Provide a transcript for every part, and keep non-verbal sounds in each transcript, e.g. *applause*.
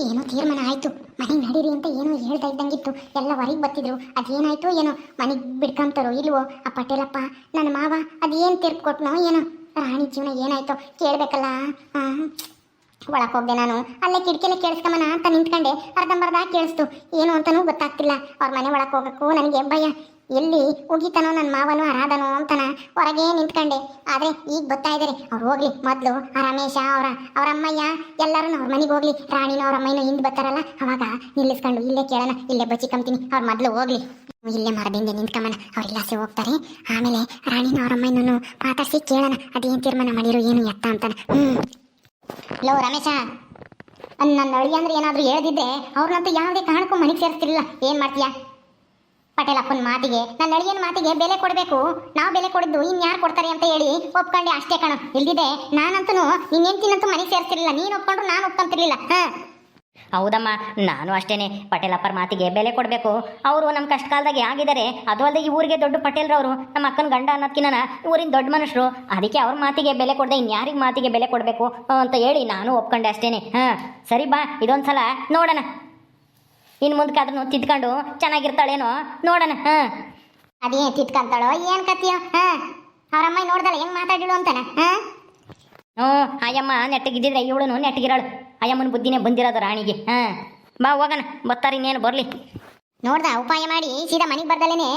ಏನೋ ತೀರ್ಮಾನ ಆಯ್ತು. ಮನೆಗೆ ನಡೀರಿ ಅಂತ ಏನೋ ಹೇಳ್ತಾ ಇದ್ದಂಗಿತ್ತು. ಎಲ್ಲ ಹೊರಗೆ ಬರ್ತಿದ್ರು. ಅದೇನಾಯ್ತು ಏನೋ. ಮನೆಗೆ ಬಿಡ್ಕೊಂತಾರೋ ಇಲ್ವೋ? ಆ ಪಟೇಲಪ್ಪ, ನನ್ನ ಮಾವ, ಅದೇನು ತೀರ್ಪು ಕೊಟ್ನೋ ಏನೋ? ರಾಣಿ ಜೀವನ ಏನಾಯ್ತೋ? ಕೇಳಬೇಕಲ್ಲ. ಒಳಗೆ ಹೋಗ್ದೆ ನಾನು. ಅಲ್ಲೇ ಕಿಟಕಿಲಿ ಕೇಳಿಸ್ಕೊಂಬನ ಅಂತ ನಿಂತ್ಕೊಂಡೆ. ಅರ್ಧಂಬರ್ಧ ಕೇಳಿಸ್ತು. ಏನು ಅಂತನೂ ಗೊತ್ತಾಗ್ತಿಲ್ಲ. ಅವ್ರ ಮನೆ ಒಳಗೆ ಹೋಗಕ್ಕೂ ನನಗೆ ಭಯ. ಎಲ್ಲಿ ಉಗಿತಾನೋ ನನ್ನ ಮಾವನು ಅರಾಧನೋ ಅಂತನ ಹೊರಗೆ ನಿಂತ್ಕೊಂಡೆ. ಆದರೆ ಈಗ ಬರ್ತಾ ಇದ್ದಾರೆ. ಅವ್ರು ಹೋಗ್ಲಿ ಮೊದಲು. ಆ ರಮೇಶ, ಅವರ, ಅವ್ರ ಅಮ್ಮಯ್ಯ ಎಲ್ಲರೂ ಅವ್ರ ಮನೆಗೆ ಹೋಗ್ಲಿ. ರಾಣಿನ ಅವ್ರ ಅಮ್ಮನ ಹಿಂದೆ ಬರ್ತಾರಲ್ಲ, ಅವಾಗ ನಿಲ್ಲಿಸ್ಕೊಂಡು ಇಲ್ಲೇ ಕೇಳೋಣ, ಇಲ್ಲೇ ಬಚ್ಚಿ ಕಂಬ್ತೀನಿ ಅವ್ರ ಮೊದಲು ಹೋಗ್ಲಿ. ಇಲ್ಲೇ ಮರದಿಂದ ನಿಂತ್ಕೊಂಬನ ಅವ್ರೆಲ್ಲ ಸೇ ಹೋಗ್ತಾರೆ. ಆಮೇಲೆ ರಾಣಿನ ಅವ್ರ ಅಮ್ಮಯ್ಯನೂ ಮಾತಾಡಿಸಿ ಕೇಳೋಣ. ಅದೇನು ತೀರ್ಮಾನ ಮಾಡಿರು, ಏನು ಎತ್ತ ಅಂತಾನೆ. ಹ್ಞೂ ಲೋ ರಮೇಶ. ನನ್ನ ಅಳಿಯ ಅಂದ್ರೆ ಏನಾದರೂ ಹೇಳ್ದಿದ್ರೆ ಅವ್ರನ್ನಂತೂ ಯಾವುದೇ ಕಾರಣಕ್ಕೂ ಮನೆಗೆ ಸೇರಿಸ್ತಿರಲಿಲ್ಲ. ಏನು ಮಾಡ್ತೀಯಾ? ಪಟೇಲ್ ಅಪ್ಪನ ಮಾತಿಗೆ ನನ್ನ ಅಳಿಯನ ಮಾತಿಗೆ ಬೆಲೆ ಕೊಡಬೇಕು. ನಾವು ಬೆಲೆ ಕೊಡಿದ್ದು ಇನ್ಯಾರು ಕೊಡ್ತಾರೆ ಅಂತ ಹೇಳಿ ಒಪ್ಕೊಂಡೆ ಅಷ್ಟೇ ಕಣ. ಇಲ್ದಿದೆ ನಾನಂತೂ ನಿನ್ನ ಹೆಂಡ್ತಿನಂತೂ ಮನೆಗೆ ಸೇರಿಸ್ತಿರಲಿಲ್ಲ. ನೀನು ಒಪ್ಕೊಂಡ್ರು ನಾನು ಒಪ್ಕೊಂತಿರ್ಲಿಲ್ಲ. ಹಾಂ. ಹೌದಮ್ಮ ನಾನು ಅಷ್ಟೇನೆ. ಪಟೇಲಪ್ಪರ ಮಾತಿಗೆ ಬೆಲೆ ಕೊಡಬೇಕು. ಅವರು ನಮ್ಮ ಕಷ್ಟ ಕಾಲದಾಗ ಆಗಿದ್ದಾರೆ. ಅದು ಅಲ್ಲದೆ ಈ ಊರಿಗೆ ದೊಡ್ಡ ಪಟೇಲ್ರವರು ನಮ್ಮ ಅಕ್ಕನ ಗಂಡ ಅನ್ನೋದ್ಕಿನ ಊರಿನ ದೊಡ್ಡ ಮನುಷ್ಯರು. ಅದಕ್ಕೆ ಅವ್ರ ಮಾತಿಗೆ ಬೆಲೆ ಕೊಡದೆ ಇನ್ಯಾರಿಗೆ ಮಾತಿಗೆ ಬೆಲೆ ಕೊಡಬೇಕು ಅಂತ ಹೇಳಿ ನಾನು ಒಪ್ಕೊಂಡೆ ಅಷ್ಟೇನೆ. ಹಾಂ ಸರಿ ಬಾ ಇದೊಂದು ಸಲ ನೋಡೋಣ. ಇನ್ನು ಮುಂದಕ್ಕೆ ಅದನ್ನು ತಿದ್ಕೊಂಡು ಚೆನ್ನಾಗಿರ್ತಾಳೇನೋ ನೋಡೋಣ. ಹಾಂ. ಅದೇ ತಿದ್ಕೊಂತಾಳೋ ಏನು ಕತ್ತಿಯೋ ಹಾಂ. ಅವರಮ್ಮ ನೋಡ್ದಾಳೆ ಹೆಂಗೆ ಹೆಂಗ್ ಮಾತಾಡಿಳು ಅಂತಾನೆ? ಹಾಂ? ಹ್ಞೂ ಆಯಮ್ಮ ನೆಟ್ಟಗಿದ್ದಿದ್ರೆ ಇವಳು ನೆಟ್ಟಗಿರೋಳು. ಆಯಮ್ಮನ ಬುದ್ಧಿನೇ ಬಂದಿರೋದು ರಾಣಿಗೆ. ಹಾ. ಬಾ ಹೋಗೋಣ. ಬರ್ತಾರೆ ಇನ್ನೇನು ಬರಲಿ. ನೋಡ್ದ ಉಪಾಯ ಮಾಡಿ ಸೀದಾ ಮನೆಗೆ ಬರ್ದಲೇನೆ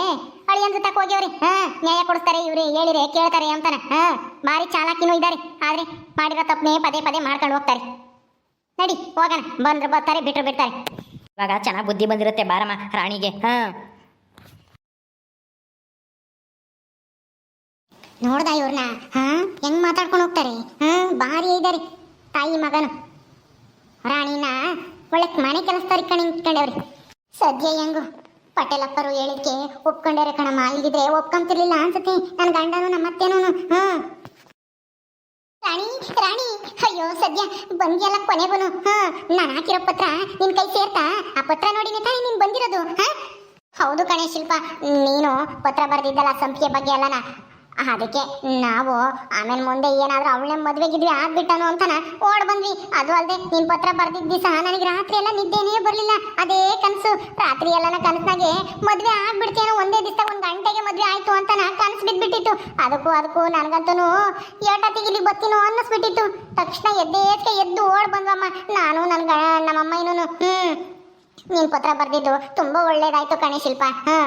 ಅಳಿಯಂದು ತಕ್ಕ ಹೋಗ್ಯವ್ರಿ. ಹಾ ನ್ಯಾಯ ಕೊಡಿಸ್ತಾರೆ ಇವ್ರಿ ಹೇಳಿರೆ ಕೇಳ್ತಾರೆ ಅಂತಾನೆ. ಹಾ ಭಾರಿ ಚಾಲಾಕಿನೂ ಇದ್ದಾರೆ ಆದ್ರೆ ಮಾಡಿರೋ ತಪ್ಪನೇ ಪದೇ ಪದೇ ಮಾಡ್ಕೊಂಡು ಹೋಗ್ತಾರೆ. ನಡಿ ಹೋಗಣ. ಬಂದ್ರೆ ಬರ್ತಾರೆ ಬಿಟ್ರು ಬಿಡ್ತಾರೆ. ಇವಾಗ ಚೆನ್ನಾಗಿ ಬುದ್ಧಿ ಬಂದಿರುತ್ತೆ ಬಾರಮ್ಮ ರಾಣಿಗೆ. ಹಾ. ನೋಡ್ದ ಇವ್ರನ್ನ? ಹಾ ಹೆಂಗ್ ಮಾತಾಡ್ಕೊಂಡು ಹೋಗ್ತಾರೆ? ಹಾ ಭಾರಿ ಇದ್ದಾರೆ ತಾಯಿ ಮಗನು. ರಾಣಿನ ಒಳ್ಳೆ ಮನೆ ಕೆಲಸದವ್ರಿ ಕಣಿ ನಿಂತ್ಕೊಂಡವ್ರಿ. ಸದ್ಯ ಹೆಂಗು ಪಟೇಲಪ್ಪರು ಹೇಳಿಕೆ ಒಪ್ಕೊಂಡವ್ರೆ ಕಣಮ್ಮ ಇಲ್ದಿದ್ರೆ ಒಪ್ಕೊಂತಿರ್ಲಿಲ್ಲ ಅನ್ಸುತ್ತೆ. ನನ್ನ ಗಂಡನು ನಮ್ಮ ಅತ್ತೆನೂ. ಹಾ ರಾಣಿ ರಾಣಿ, ಅಯ್ಯೋ, ಸದ್ಯ ಬಂದಿಯಲ್ಲ ಕೊನೆಗುನು ಹಾ ನಾನು ಹಾಕಿರೋ ಪತ್ರ ನಿನ್ ಕೈ ಸೇರ್ತಾ? ಆ ಪತ್ರ ನೋಡಿನೇ ತಾನೇ ನೀನ್ ಬಂದಿರೋದು. ಹಾ? ಹೌದು ಕಣೆ ಶಿಲ್ಪ, ನೀನು ಪತ್ರ ಬರೆದಿದ್ದಲ್ಲ ಸಂಪಿಗೆ ಬಗ್ಗೆ ಅಲ್ಲನ ಅದಕ್ಕೆ ನಾವು ಆಮೇಲೆ ಮುಂದೆ ಏನಾದ್ರೂ ಅವಳನ್ನೇ ಮದುವೆಗಿದ್ವಿ ಆಗ್ಬಿಟ್ಟನು ಅಂತನ ಓಡ್ ಬಂದ್ವಿ. ಅದು ಅಲ್ಲದೆ ನಿನ್ ಪತ್ರ ಬರ್ದಿದ್ದ ದಿವಸ ನನಗೆ ರಾತ್ರಿ ಎಲ್ಲ ನಿದ್ದೆನೇ ಬರಲಿಲ್ಲ. ಅದೇ ಕನಸು. ರಾತ್ರಿ ಎಲ್ಲ ಕನಸಾಗೆ ಮದ್ವೆ ಆಗ್ಬಿಡ್ತೇನೋ ಒಂದೇ ದಿವಸ ಒಂದು ಗಂಟೆಗೆ ಮದ್ವೆ ಆಯ್ತು ಅಂತನ ಕನಸು ಬಿದ್ಬಿಟ್ಟಿತ್ತು. ಅದಕ್ಕೂ ಅದಕ್ಕೂ ನನಗಂತೂ ಏಟತ್ತಿಗೆ ಇಲ್ಲಿ ಬತ್ತೀನೋ ಅನ್ನಿಸ್ಬಿಟ್ಟಿತ್ತು. ತಕ್ಷಣ ಎದ್ದೇಸ್ಕೆ ಎದ್ದು ಓಡ್ ಬಂದ್ವಮ್ಮ. ನಾನು ನನ್ನ ನಮ್ಮಮ್ಮ ಇನ್ನೂ ಹ್ಮ್, ನಿನ್ ಪತ್ರ ಬರ್ದಿದ್ದು ತುಂಬಾ ಒಳ್ಳೇದಾಯ್ತು ಕಣೆ ಶಿಲ್ಪ. ಹಾ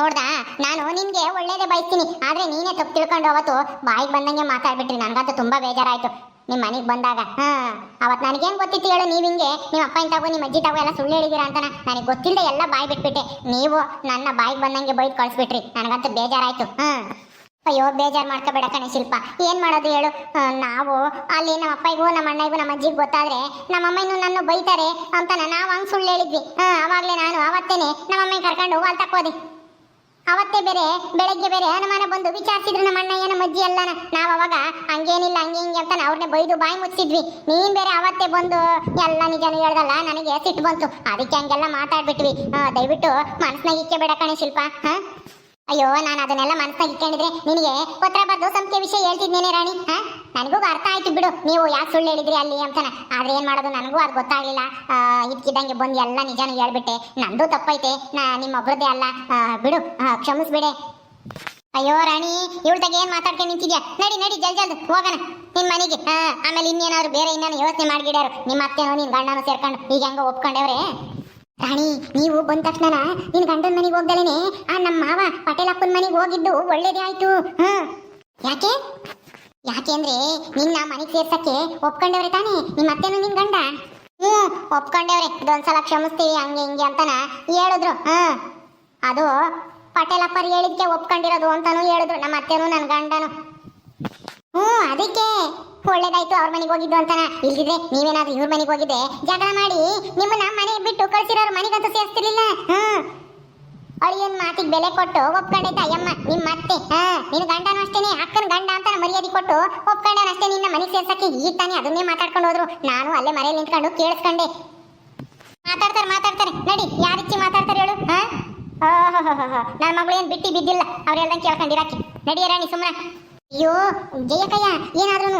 ನೋಡ್ದಾ? ನಾನು ನಿನ್ಗೆ ಒಳ್ಳೇದೇ ಬಯಸ್ತೀನಿ. ಆದ್ರೆ ನೀನೇ ತಪ್ಪು ತಿಳ್ಕೊಂಡು ಅವತ್ತು ಬಾಯಿಗೆ ಬಂದಂಗೆ ಮಾತಾಡ್ಬಿಟ್ರಿ. ನನ್ಗಂತೂ ತುಂಬಾ ಬೇಜಾರಾಯ್ತು. ನಿಮ್ಮ ಮನೆಗೆ ಬಂದಾಗ. ಹಾ ಅವತ್ತು ನನಗೇನು ಗೊತ್ತಿತ್ತು ಹೇಳು? ನೀವು ಹಿಂಗೆ ನಿಮ್ಮ ಅಪ್ಪ ತಗೋ ನಿಮ್ಮ ಅಜ್ಜಿ ತಾವು ಎಲ್ಲ ಸುಳ್ಳು ಹೇಳಿದಿರ ಅಂತ ನನಗೆ ಗೊತ್ತಿಲ್ಲದೆ ಎಲ್ಲ ಬಾಯಿ ಬಿಟ್ಬಿಟ್ಟೆ. ನೀವು ನನ್ನ ಬಾಯಿಗೆ ಬಂದಂಗೆ ಬೈದು ಕಳಿಸ್ಬಿಟ್ರಿ. ನನಗಂತೂ ಬೇಜಾರಾಯ್ತು. ಹಾ. ಅಯ್ಯೋ, ಬೇಜಾರು ಮಾಡ್ಕೋಬೇಡ ಕಣೆ ಶಿಲ್ಪ. ಏನ್ ಮಾಡೋದು ಹೇಳು? ನಾವು ಅಲ್ಲಿ ನಮ್ಮ ಅಪ್ಪಗೂ, ನಮ್ಮ ಅಣ್ಣಗೂ, ನಮ್ಮ ಅಜ್ಜಿಗೆ ಗೊತ್ತಾದ್ರೆ ನಮ್ಮ ಅಮ್ಮನೂ ನನ್ನ ಬೈತಾರೆ ಅಂತ ನಾವು ಹಂಗ್ ಸುಳ್ಳು ಹೇಳಿದ್ವಿ. ಹಾ, ಅವಾಗ್ಲೇ ನಾನು, ಅವತ್ತೇನೆ ನಮ್ಮ ಅಮ್ಮನ ಕರ್ಕೊಂಡು ಅಲ್ಲಿ ತಕ್ಕೋದೆ. ಅವತ್ತೇ ಬೇರೆ, ಬೆಳಗ್ಗೆ ಬೇರೆ ಅನುಮಾನ ಬಂದು ವಿಚಾರಿಸಿದ್ರು ನಮ್ಮ ಅಣ್ಣ ನಮ್ಮ ಅಜ್ಜಿ ಅಲ್ಲನ ನಾವು ಅವಾಗ ಹಂಗೇನಿಲ್ಲ, ಹಂಗೆ ಹಿಂಗೆ ಅಂತ ಅವ್ರನ್ನೇ ಬೈದು ಬಾಯಿ ಮುಚ್ಚಿದ್ವಿ. ನೀನ್ ಬೇರೆ ಅವತ್ತೇ ಬಂದು ಎಲ್ಲ ನಿಜನೂ ಹೇಳ್ದಲ್ಲ, ನನಗೆ ಸಿಟ್ಟು ಬಂತು. ಅದಕ್ಕೆ ಹಂಗೆಲ್ಲ ಮಾತಾಡ್ಬಿಟ್ವಿ. ದಯವಿಟ್ಟು ಮನಸ್ನಾಗ ಇಕ್ಕೆ ಬೇಡ ಕಣೆ ಶಿಲ್ಪ. ಹಾ? ಅಯ್ಯೋ, ನಾನು ಅದನ್ನೆಲ್ಲ ಮನಸ್ಸಾಗಿ ಇಟ್ಕೊಂಡಿದ್ರೆ ನಿನಗೆ ಪತ್ರ ಬರೆದು ಸಂಖ್ಯೆ ವಿಷಯ ಹೇಳ್ತಿದ್ದೇನೆ ರಾಣಿ? ಹಾ? ನನಗೂ ಅರ್ಥ ಆಯ್ತು ಬಿಡು. ನೀವು ಯಾಕೆ ಸುಳ್ಳು ಹೇಳಿದ್ರಿ ಅಲ್ಲಿ ಅಂತಾನ. ಆದ್ರೆ ಏನು ಮಾಡೋದು? ನನಗೂ ಅದು ಗೊತ್ತಾಗ್ಲಿಲ್ಲ. ಇದ್ಕಿದ್ದಂಗೆ ಬಂದು ಎಲ್ಲ ನಿಜಾನು ಹೇಳ್ಬಿಟ್ಟೆ. ನಂದು ತಪ್ಪೈತೆ. ನಾ, ನಿಮ್ಮೊಬ್ರದ್ದೇ ಅಲ್ಲ. ಬಿಡು. ಕ್ಷಮಿಸ್ಬಿಡೆ. ಅಯ್ಯೋ, ರಾಣಿ, ಇವಳ್ದಾಗ ಏನು ಮಾತಾಡ್ಕೊಂಡು ನಿಂತಿದ್ಯಾ? ನಡಿ ನಡಿ ಜಲ್ ಜಲ್ದು. ಹೋಗೋಣ. ಮನೆಗೆ. ಆಮೇಲೆ ಇನ್ನೇನಾದ್ರು ಬೇರೆ ಇನ್ನೇನು ಯೋಚನೆ ಮಾಡ್ಗಿಡ್ಯಾರು ನಿಮ್ಮ ಅತ್ತೆನೋ ನಿನ್ನ ಗಂಡನೂ ಸೇರ್ಕೊಂಡು ಈಗ ಹೆಂಗೋ ಒಪ್ಕೊಂಡವ್ರೆ. ರಾಣಿ, ನೀವು ಬಂದ ತಕ್ಷಣ ನಿನ್ ಗಂಡನ ಮನೆಗೆ ಹೋಗ್ದಲೇನೆ ಆ ನಮ್ಮ ಮಾವ ಪಟೇಲಪ್ಪನ ಮನೆಗೆ ಹೋಗಿದ್ದು ಒಳ್ಳೇದೇ ಆಯ್ತು. ಹ್ಮ್. ಯಾಕೆ? ಯಾಕೆ ಅಂದ್ರೆ ನಿನ್ನ ಮನೆಗೆ ಸೇರ್ಸಕ್ಕೆ ಒಪ್ಕೊಂಡವ್ರೆ ತಾನೇ ನಿಮ್ಮ ಅತ್ತೆನೂ ನಿನ್ ಗಂಡ? ಹ್ಮ್, ಒಪ್ಕೊಂಡವ್ರೆ. ಇದೊಂದ್ಸಲ ಕ್ಷಮಿಸ್ತೀವಿ, ಹಂಗೆ ಹಿಂಗೆ ಅಂತನ ಹೇಳಿದ್ರು. ಹ್ಮ್. ಅದು ಪಟೇಲಪ್ಪರು ಹೇಳಿದ್ಕೆ ಒಪ್ಕೊಂಡಿರೋದು ಅಂತಾನು ಹೇಳಿದ್ರು, ನಮ್ಮ ಅತ್ತೆನೂ ನನ್ನ ಗಂಡನು. ಹ್ಞೂ ಅದಕ್ಕೆ. ಒಳ್ಳೇದಾಯ್ತು, ಅವ್ರ ಮನೆಗೆ ಹೋಗಿದ್ದು ಅಂತಾನ. ಇಲ್ದಿದ್ರೆ ನೀವೇನಾದ್ರೂ ಇವ್ರ ಮನೆಗೆ ಹೋಗಿದ್ದೆ ಜಗಳ ಮಾಡಿ ನಿಮ್ಮನ್ನ ಮನೆ ಬಿಟ್ಟು ಕಳ್ಸಿರೋರು ಮನೆಗಂತೂ ಸೇರಿಸ್ತಿರ್ಲಿಲ್ಲ? ಹ್ಮ್ ಅಳಿಯನ್ ಮಾತಿಗೆ ಬೆಲೆ ಕೊಟ್ಟು ಒಪ್ಕೊಂಡೈತ ಅಯ್ಯಮ್ಮ ನಿಮ್ಮ ಅತ್ತೆ. ಹಾ ನಿನ್ನ ಗಂಡನೂ ಅಷ್ಟೇನೆ, ಅಕ್ಕನ ಗಂಡ ಅಂತ ಮರ್ಯಾದೆ ಕೊಟ್ಟು ಒಪ್ಕೊಂಡವನ ಅಷ್ಟೇ ನಿನ್ನ ಮನೆಗೆ ಸೇರ್ಸಕ್ಕೆ ಈಗ ತಾನೇ ಅದನ್ನೇ ಮಾತಾಡ್ಕೊಂಡು ಹೋದ್ರು. ನಾನು ಅಲ್ಲೇ ಮರೆಯಲ್ಲಿ ನಿಂತ್ಕೊಂಡು ಕೇಳಿಸ್ಕೊಂಡೆ. ಮಾತಾಡ್ತಾರೆ ಮಾತಾಡ್ತಾರೆ. ನಡಿ ಯಾರಿಚ್ಚಿ ಮಾತಾಡ್ತಾರೆ ಹೇಳು, ಹಾ? ನನ್ನ ಮಗಳು ಏನು ಬಿಟ್ಟಿ ಬಿದ್ದಿಲ್ಲ ಅವ್ರು ಹೇಳ್ದಂಗೆ ಕೇಳ್ಕೊಂಡಿರಾಕಿ. ನಡಿ ರಾಣಿ ಸುಮ್ಮನೆ ಅಯ್ಯೋ, ಜಯಕಯ್ಯ ಏನಾದ್ರೂ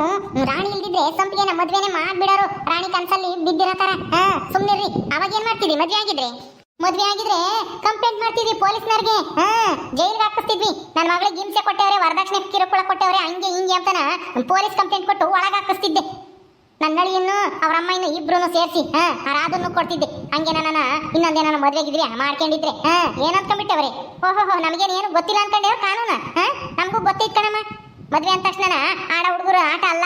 ರಾಣಿ ಇಲ್ದಿದ್ರೆ ಸಂಪಿಗೆನ ಮದ್ವೆನೆ ಮಾಡ್ಬಿಡಾರು. ರಾಣಿ ಕನ್ಸಲ್ಲಿ ಬಿದ್ದಿರತಾರ ಹಾ, ಸುಮ್ನಿರ್ರಿ. ಅವಾಗ ಏನ್ ಮಾಡ್ತಿದ್ವಿ ಮದ್ವೆ ಆಗಿದ್ರೆ? ಮದ್ವೆ ಆಗಿದ್ರೆ ಕಂಪ್ಲೇಂಟ್ ಮಾಡ್ತಿದ್ವಿ ಪೊಲೀಸ್ನವ್ರಿಗೆ. ಹಾ, ಜೈಲ್ಗೆ ಹಾಕಿಸ್ತಿದ್ವಿ. ನನ್ನ ಮಗಳಿಗೆ ಹಿಂಸೆ ಕೊಟ್ಟವ್ರೆ, ವರದಕ್ಷಿಣೆ ಕಿರುಕುಳ ಕೊಟ್ಟವ್ರೆ, ಹಂಗೆ ಹಿಂಗೆ ಅಂತನ ಪೊಲೀಸ್ ಕಂಪ್ಲೇಂಟ್ ಕೊಟ್ಟು ಒಳಗೆ ಹಾಕಿಸ್ತಿದ್ದೆ. ನನ್ನ ನಳಿಯನ್ನು ಅವ್ರ ಅಮ್ಮಯನ್ನು ಇಬ್ರು ಸೇರಿಸಿ, ಹಾ ರಾದನ್ನು ಕೊಡ್ತಿದ್ದೆ. ಹಂಗೆ ನನ್ನ ಇನ್ನೊಂದೇನ ಮದ್ವೆಗಿದ್ವಿ ಮಾಡ್ಕೊಂಡಿದ್ರೆ. ಹಾ ಏನ್ ಅನ್ಕೊಂಡ್ಬಿಟ್ಟವ್ರೆ ಓಹೋ ನಮಗೇನು ಏನು ಗೊತ್ತಿಲ್ಲ ಅನ್ಕೊಂಡೇವ್ರು ಕಾನೂನು ಹಾ ನಮಗೂ ಗೊತ್ತೈತ್ ಕಣಮ್ಮ ಮದ್ವೆ ಅಂದ ತಕ್ಷಣ ಆಡ ಹುಡುಗರು ಆಟ ಅಲ್ಲ.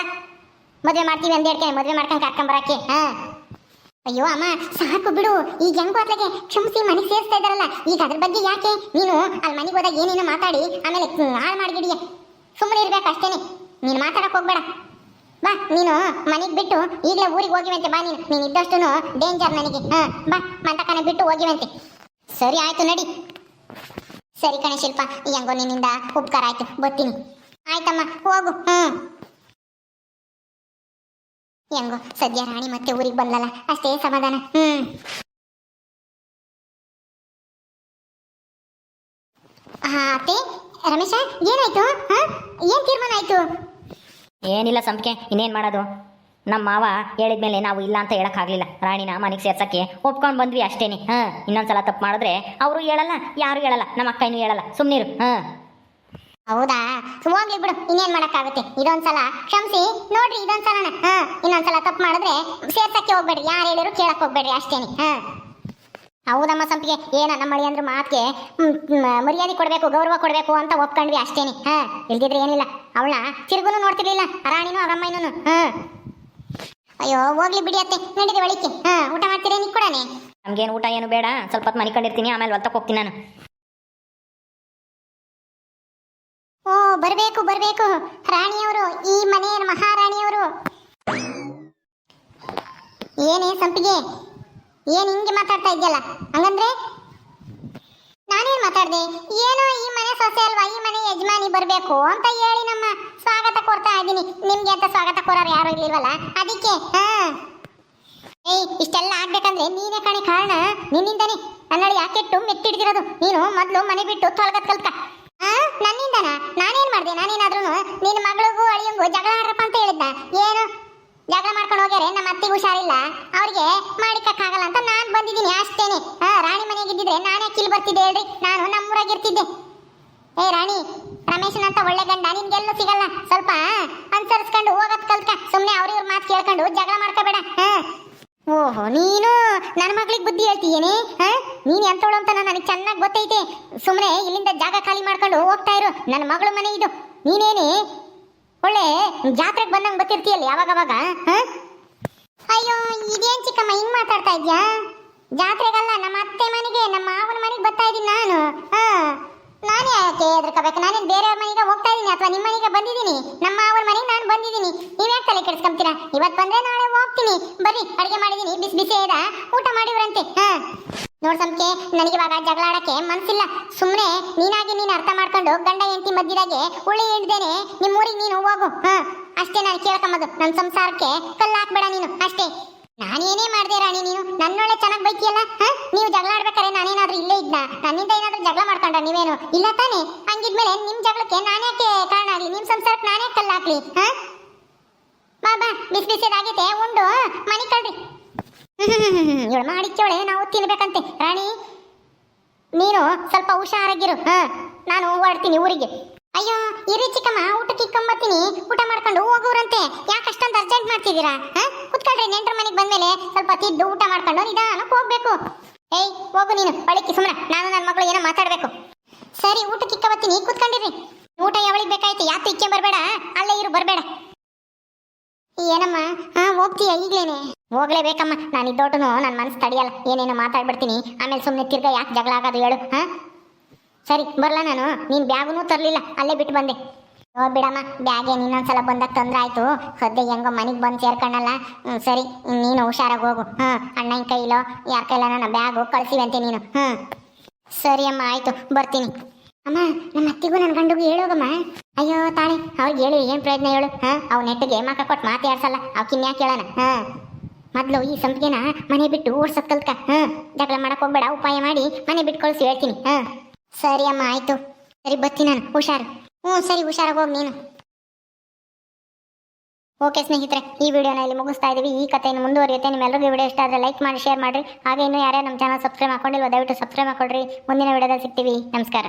ಮದ್ವೆ ಮಾಡ್ತೀವಿ ಅಂದ ಹೇಳ್ಕೆ, ಮದ್ವೆ ಮಾಡ್ಕೊಂಡ್ ಕರ್ಕೊಂಬರಕ್ಕೆ ಹಾ. ಅಯ್ಯೋ ಅಮ್ಮ, ಸಾಕು ಬಿಡು. ಈಗ ಹೆಂಗೋ ಅತ್ಲಗೆ ಕ್ಷಮಿಸಿ ಮನೆಗೆ ಸೇರಿಸ್ತಾ ಇದಾರಲ್ಲ ಈಗ ಅದ್ರ ಬಗ್ಗೆ ಯಾಕೆ? ನೀನು ಅಲ್ಲಿ ಮನೆಗೆ ಹೋದಾಗ ಏನೇನೋ ಮಾತಾಡಿ, ಆಮೇಲೆ ಹಾಳು ಮಾಡಿಗಿಡಿಯ ಸುಮ್ಮನೆ ಇರ್ಬೇಕು ಅಷ್ಟೇನೆ. ನೀನು ಮಾತಾಡಕ್ ಹೋಗ್ಬೇಡ. ಬಾ, ನೀನು ಮನೆಗೆ ಬಿಟ್ಟು ಈಗಲೇ ಊರಿಗೆ ಹೋಗಿವಂತೆ, ಬಾ ನೀನು. ನೀನು ಇದ್ದಷ್ಟು ಡೇಂಜರ್ ನನಗೆ. ಹಾ, ಬಾ ಮಂಟಕನ ಬಿಟ್ಟು ಹೋಗಿವಂತೆ. ಸರಿ, ಆಯ್ತು, ನಡಿ. ಸರಿ ಕಣೆ ಶಿಲ್ಪ ಹೆಂಗೋ ನಿನ್ನಿಂದ ಉಪಕಾರ ಆಯ್ತು, ಬರ್ತೀನಿ. ಆಯ್ತಮ್ಮ, ಹೋಗು, ಹ್ಮ್. ಹೆಂಗೋ, ಸದ್ಯ ರಾಣಿ ಮತ್ತೆ ಊರಿಗೆ ಬಂದಲ್ಲ ಅಷ್ಟೇ ಸಮಾಧಾನ, ಹ್ಮ್. ಹಾ, ಅತ್ತೆ, ರಮೇಶ, ಏನಾಯ್ತು, ಹಾ? ಏನ್ ತೀರ್ಮಾನ ಆಯಿತು? ಏನಿಲ್ಲ ಸಂಪಿಗೆ ಇನ್ನೇನು ಮಾಡೋದು? ನಮ್ಮ ಮಾವ ಹೇಳಿದ್ಮೇಲೆ ನಾವು ಇಲ್ಲ ಅಂತ ಹೇಳೋಕ್ಕಾಗಲಿಲ್ಲ ರಾಣಿನ ಮನೆಗೆ ಸೇರ್ಸಕ್ಕೆ ಒಪ್ಕೊಂಡು ಬಂದ್ವಿ ಅಷ್ಟೇನೆ, ಹಾಂ. ಇನ್ನೊಂದ್ಸಲ ತಪ್ಪು ಮಾಡಿದ್ರೆ ಅವರು ಹೇಳಲ್ಲ, ಯಾರು ಹೇಳಲ್ಲ ನಮ್ಮ ಅಕ್ಕನೂ ಹೇಳಲ್ಲ. ಸುಮ್ಮನಿರು ಹಾಂ. ಹೌದಾ? ಹೋಗ್ಲಿ ಬಿಡು, ಇನ್ನೇನ್ ಮಾಡಕ್ಕಾಗುತ್ತೆ? ಇದೊಂದ್ಸಲ ಕ್ಷಮಿಸಿ, ನೋಡ್ರಿ, ಇದೊಂದ್ಸಲ ಹಾ, ಇನ್ನೊಂದ್ಸಲ ತಪ್ಪು ಮಾಡಿದ್ರೆ ಸೇರ್ಸಕ್ಕೆ ಹೋಗ್ಬೇಡ್ರಿ ಯಾರು ಹೇಳಿದ್ರು ಕೇಳಕ್ ಹೋಗ್ಬೇಡ್ರಿ ಅಷ್ಟೇನಿ, ಹಾ. ಹೌದಮ್ಮ ಸಂಪಿಗೆ, ಏನ ನಮ್ಮಳಿ ಅಂದ್ರೆ ಮಾತ್ಗೆ ಮರ್ಯಾದೆ ಕೊಡ್ಬೇಕು, ಗೌರವ ಕೊಡಬೇಕು ಅಂತ ಒಪ್ಕೊಂಡ್ವಿ ಅಷ್ಟೇನಿ, ಹಾ. ಇಲ್ದಿದ್ರೆ ಏನಿಲ್ಲ, ಅವಳ ತಿರುಗುನು ನೋಡ್ತಿರ್ಲಿಲ್ಲ, ರಾಣಿನೂ ಅವರಮ್ಮನೂ ಹಾ. ಅಯ್ಯೋ, ಹೋಗ್ಲಿ ಬಿಡಿ ಅತ್ತೆ, ನಡೀರಿ ಒಳಿಕೆ ಹಾ, ಊಟ ಮಾಡ್ತೀರೇನಿ ಕೂಡ ನಮ್ಗೇನು ಊಟ ಏನು ಬೇಡ, ಸ್ವಲ್ಪ ಹೊತ್ತು ಮನಿಕೊಂಡಿರ್ತೀನಿ, ಆಮೇಲೆ ಒತ್ತಕ್ಕೆ ಹೋಗ್ತೀನಿ ನಾನು. ಬರ್ಬೇಕು, ಬರಬೇಕು. ರಾಣಿಯವರು, ಈ ಮನೆಯ ಮಹಾರಾಣಿಯವರು. ಏನೇ ಸಂಪಿಗೆ, ಏನು ಹಿಂಗೆ ಮಾತಾಡ್ತಾ ಇದೆಯಲ್ಲ? ಹಂಗಂದ್ರೆ? ನಾನೇನು ಮಾತಾಡ್ದೆ? ಏನೋ ಈ ಮನೆ ಸೊಸೆ ಅಲ್ವಾ, ಈ ಮನೆ ಯಜಮಾನಿ ಬರಬೇಕು ಅಂತ ಹೇಳಿ ನಮ್ಮ ಸ್ವಾಗತ ಕೊಡ್ತಾ ಇದ್ದೀನಿ. ನಿಮ್ಗೆ ಅಂತ ಸ್ವಾಗತ ಕೊರೋರು ಯಾರು ಇರ್ಲಿಲ್ವಲ್ಲ? ಅದಕ್ಕೆ, ಹಾ. ಏಯ್, ಇಷ್ಟೆಲ್ಲ ಆಗ್ಬೇಕಂದ್ರೆ ನೀನೇ ಕಾಣಿ ಕಾರಣ. ನಿನ್ನಿಂದಾನೆ. ನನ್ನಳಿ ಯಾಕೆಟ್ಟು ಮೆತ್ತಿಡ್ತಿರೋದು ನೀನು ಮೊದಲು ಮನೆ ಬಿಟ್ಟು ತೊಳಗತ್ ಕಲ್ಕ ನನ್ನಿಂದನ? ನಾನೇನ್ ಮಾಡ್ದೆ? ನಾನೇನಾದ್ರೂ ನಿನ್ನ ಮಗಳಿಗೂ ಅಳಿಯಂಗೂ ಜಗಳ ಆಡ್ರಪ್ಪ ಅಂತ ಹೇಳಿದ್ದ ಏನು? ಜಗಳ ಮಾಡ್ಕೊಂಡು ಹೋಗ್ಯಾರೆ? ನಮ್ಮ ಅತ್ತಿಗೆ ಹುಷಾರಿಲ್ಲ. ಅವ್ರಿಗೆ ಮಾಡಿಕಕ್ಕಾಗಲ್ಲ ಅಂತ ನಾನು ಬಂದಿದ್ದೀನಿ ಅಷ್ಟೇನೆ. ಹಾ ರಾಣಿ ಮನೆಗೆ ಇದ್ದಿದ್ರೆ ನಾನೇ ಕಿಲ್ ಬರ್ತಿದ್ದೆ ಹೇಳ್ರಿ. ನಾನು ನಮ್ಮೂರಾಗಿರ್ತಿದ್ದೆ ಏ ರಾಣಿ, ರಮೇಶನ್ ಅಂತ ಒಳ್ಳೆ ಗಂಡ ನಿನ್ಗೆಲ್ಲೂ ಸಿಗಲ್ಲ. ಸ್ವಲ್ಪ ಅನ್ಸರಿಸ್ಕೊಂಡು ಹೋಗತ್ ಕಲ್ಕ ಸುಮ್ನೆ ಅವ್ರ ಇವ್ರ ಮಾತು ಕೇಳ್ಕೊಂಡು ಜಗಳ ಮಾಡ್ಕೋಬೇಡ ಹಾ. ಓಹೋ, ನೀನು ನನ್ನ ಮಗಳಿಗೆ ಬುದ್ಧಿ ಹೇಳ್ತೀಯೇನೆ? ಹಾ? ನೀನ್ ಎಂತವಳು ಅಂತ ನನಗೆ ಚೆನ್ನಾಗಿ ಗೊತ್ತೈತೆ. ಸುಮ್ಮನೆ ಇಲ್ಲಿಂದ ಜಾಗ ಖಾಲಿ ಮಾಡ್ಕೊಂಡು ಹೋಗ್ತಾ ಇರು. ನನ್ನ ಮಗಳು ಮನೆ ಇದು. ನೀನೇನೆ? ಒಳ್ಳೆ ಜಾತ್ರೆಗೆ ಬಂದಂಗೆ ಬರ್ತಿರ್ತೀಯಲ್ಲ ಯಾವಾಗವಾಗ, ಹಾ? ಅಯ್ಯೋ, ಇದೇನ್ ಚಿಕ್ಕಮ್ಮ, ಹಿಂಗೆ ಮಾತಾಡ್ತಾ ಇದ್ಯಾ? ಜಾತ್ರೆಗಲ್ಲ, ನಮ್ಮ ಅತ್ತೆ ಮನೆಗೆ, ನಮ್ಮ ಮಾವನ ಮನೆಗೆ ಬರ್ತಾ ಇದ್ದೀನಿ ನಾನು. ಹಾ. ನಾನು ಯಾಕೆ ಹೆದರ್ಕೋಬೇಕು? ನಾನೇನು ಬೇರೆಯವ್ರ ಮನೆಗೆ ಹೋಗ್ತಾ ಇದ್ದೀನಿ ಅಥವಾ ನಿಮ್ಮ ಮನೆಗೆ ಬಂದಿದ್ದೀನಿ ನಮ್ಮ ಅವ್ರ ಮನೆಗೆ ನಾನು ಬಂದಿದ್ದೀನಿ ನೀವ್ಯಾಕೆ ತಲೆ ಕೆಡಿಸ್ಕೊಂತೀರಾ? ಇವತ್ತು ಬಂದ್ರೆ ನಾಳೆ ಹೋಗ್ತೀನಿ. ಬರ್ರಿ, ಅಡುಗೆ ಮಾಡಿದ್ದೀನಿ ಬಿಸಿ ಬಿಸಿ ಇದ. ಊಟ ಮಾಡಿವ್ರಂತೆ. ಹಾ. ನೋಡ್ ಸಂಕೆ ನನಗೆ ಇವಾಗ ಜಗಳ ಆಡಕ್ಕೆ ಮನಸ್ಸಿಲ್ಲ ಸುಮ್ಮನೆ ನೀನಾಗಿ ನೀನು ಅರ್ಥ ಮಾಡ್ಕೊಂಡು ಗಂಡ ಹೆಂಡತಿ ಮಧ್ಯದಾಗೆ ಉಳಿ ಹಿಡ್ದೇನೆ ನಿಮ್ಮೂರಿಗೆ ನೀನು ಹೋಗು. ಹಾಂ. ಅಷ್ಟೇ ನಾನು ಕೇಳ್ಕೊಂಬೋದು ನನ್ನ ಸಂಸಾರಕ್ಕೆ ಕಲ್ಲು ಹಾಕ್ಬೇಡ ನೀನು. ಅಷ್ಟೇ. ನಾನೇನೇ ಮಾಡ್ದೆ ರಾಣಿ ನೀನು? ನನ್ನೊಳ್ಳೆ ಚೆನ್ನಾಗಿ ಬೈತಿಯಲ್ಲ ನೀವು ಜಗಳ ಆಡ್ಬೇಕಾದ್ರೆ ನಾನೇನಾದ್ರೂ ಇಲ್ಲೇ ಇದ್ನ? ನನ್ನಿಂದ ಏನಾದ್ರೂ ಜಗಳ ಮಾಡ್ಕೊಂಡ ನೀವೇನು? ಇಲ್ಲ ತಾನೆ? ಹಂಗಿದ್ಮೇಲೆ ನಿಮ್ ಜಗಳಕ್ಕೆ ನಾನ್ಯಾಕೆ ಕಾರಣ ಆಗ್ಲಿ? ನಿಮ್ ಸಂಸಾರಕ್ಕೆ ನಾನೇ ಕಲ್ಲಾಕ್ಲಿ ಹಾ? ಬಾ ಬಾ, ಬಿಸಿ ಬಿಸಿದಾಗೈತೆ ಉಂಡು ಮನೆ ಕಳ್ರಿ. *laughs* ಇವಳು ಮಾಡಿಕ್ಕೋಳೆ ನಾವು ತಿನ್ಬೇಕಂತೆ. ರಾಣಿ, ನೀನು ಸ್ವಲ್ಪ ಹುಷಾರಾಗಿರು, ಹಾ? ನಾನು ಹೊರಡ್ತೀನಿ ಊರಿಗೆ. ಅಯ್ಯೋ ಇರಿ ಚಿಕ್ಕಮ್ಮ, ಊಟಕ್ಕೆ ಇಕ್ಕೊಂಬತ್ತೀನಿ ಊಟ ಮಾಡ್ಕೊಂಡು ಹೋಗೋರಂತೆ. ಯಾಕೆ ಅಷ್ಟೊಂದು ಅರ್ಜೆಂಟ್ ಮಾಡ್ತಿದ್ದೀರಾ? ಹಾ? ಕುತ್ಕೊಳ್ರಿ, ನೆಂಟ್ರ ಮನೆಗೆ ಬಂದ್ಮೇಲೆ ಸ್ವಲ್ಪ ತಿದ್ದು ಊಟ ಮಾಡ್ಕೊಂಡು ನಿಧಾನಕ್ಕೆ ಹೋಗ್ಬೇಕು. ಏಯ್, ಹೋಗು ನೀನು ಒಳಕ್ಕೆ ಸುಮ್ಮನೆ ನಾನು ನನ್ನ ಮಗಳು ಏನೋ ಮಾತಾಡಬೇಕು. ಸರಿ, ಊಟಕ್ಕೆ ಇಕ್ಕೊಂಬತ್ತೀನಿ ಕುತ್ಕೊಂಡಿರಿ ಊಟ ಯಾವಳಿಗೆ ಬೇಕಾಯ್ತು? ಯಾತು ಇಕ್ಕೆ ಬರಬೇಡ? ಅಲ್ಲೇ ಇರು, ಬರಬೇಡ. ಏನಮ್ಮ? ಹಾ, ಹೋಗ್ತೀಯ ಈಗ್ಲೇನೆ? ಹೋಗ್ಲೇಬೇಕಮ್ಮ ನಾನು ಇದ್ದೋಟನು ನನ್ನ ಮನಸ್ಸು ತಡಿಯಲ್ಲ. ಏನೇನೋ ಮಾತಾಡ್ಬಿಡ್ತೀನಿ. ಆಮೇಲೆ ಸುಮ್ಮನೆ ತಿರ್ಗಾ ಯಾಕೆ ಜಗಳ ಆಗೋದು ಹೇಳು, ಹಾ? ಸರಿ ಬರಲ್ಲ ನಾನು. ನೀನು ಬ್ಯಾಗೂ ತರಲಿಲ್ಲ, ಅಲ್ಲೇ ಬಿಟ್ಟು ಬಂದೆ. ಓ ಬಿಡಮ್ಮ, ಬ್ಯಾಗ್ ಏನು ಇನ್ನೊಂದ್ಸಲ ಬಂದಾಗ ತೊಂದರೆ ಆಯಿತು. ಸದ್ಯ ಹೆಂಗೋ ಮನೆಗೆ ಬಂದು ಸೇರ್ಕೊಂಡಲ್ಲ. ಹ್ಞೂ ಸರಿ, ನೀನು ಹುಷಾರಾಗಿ ಹೋಗು. ಹ್ಞೂ ಅಣ್ಣನ ಕೈಲೋ, ಯಾರ ಕೈಲೋ ನನ್ನ ಬ್ಯಾಗು ಕಳ್ಸಿವಂತೆ ನೀನು. ಹ್ಞೂ ಸರಿ ಅಮ್ಮ, ಆಯಿತು, ಬರ್ತೀನಿ. ಅಮ್ಮ, ನಮ್ಮ ಅತ್ತಿಗೂ ನನ್ನ ಗಂಡಿಗೂ ಹೇಳೋಗಮ್ಮ ಅಯ್ಯೋ, ತಾಳೆ ಅವ್ರಿಗೆ ಹೇಳಿ, ಏನು ಪ್ರಯತ್ನ ಹೇಳು. ಹಾಂ ಅವ್ ನೆಟ್ಟಿಗೆ ಮಾಕ ಕೊಟ್ಟು ಮಾತಾಡ್ಸಲ್ಲ ಅವ್ ಕಿನ್ಯಾಕ್ ಕೇಳೋಣ ಹಾಂ ಮೊದ್ಲು ಈ ಸಂಪಿಗೆನ ಮನೆ ಬಿಟ್ಟು ಓಡ್ಸತ್ ಕಲ್ತ್ಕ. ಹಾಂ ಜಗಳ ಮಾಡಕ್ ಹೋಗ್ಬೇಡ, ಉಪಾಯ ಮಾಡಿ ಮನೆ ಬಿಟ್ಟು ಕಳ್ಸಿ ಹೇಳ್ತೀನಿ. ಹಾ ಸರಿ ಅಮ್ಮ, ಆಯ್ತು. ಸರಿ, ಬರ್ತೀನಿ ನಾನು. ಹುಷಾರು. ಹ್ಞೂ, ಸರಿ, ಹುಷಾರಾಗಿ ಹೋಗಿ ನೀನು. ಓಕೆ ಸ್ನೇಹಿತರೆ, ಈ ವಿಡಿಯೋನ ಇಲ್ಲಿ ಮುಗಿಸ್ತಾ ಇದ್ದೀವಿ ಈ ಕಥೆಯನ್ನು ಮುಂದುವರಿಯುತ್ತೆ. ನಿಮ್ಮೆಲ್ಲರಿಗೂ ವಿಡಿಯೋ ಇಷ್ಟ ಆದರೆ ಲೈಕ್ ಮಾಡಿ, ಶೇರ್ ಮಾಡಿರಿ. ಹಾಗೆ ಇನ್ನೂ ಯಾರ್ಯಾರು ನಮ್ಮ ಚಾನಲ್ ಸಬ್ಸ್ಕ್ರೈಬ್ ಮಾಡ್ಕೊಂಡಿಲ್ವ, ದಯವಿಟ್ಟು ಸಬ್ಸ್ಕ್ರೈಬ್ ಮಾಡ್ಕೊಳ್ರಿ. ಮುಂದಿನ ವಿಡಿಯೋದಲ್ಲಿ ಸಿಗ್ತೀವಿ. ನಮಸ್ಕಾರ.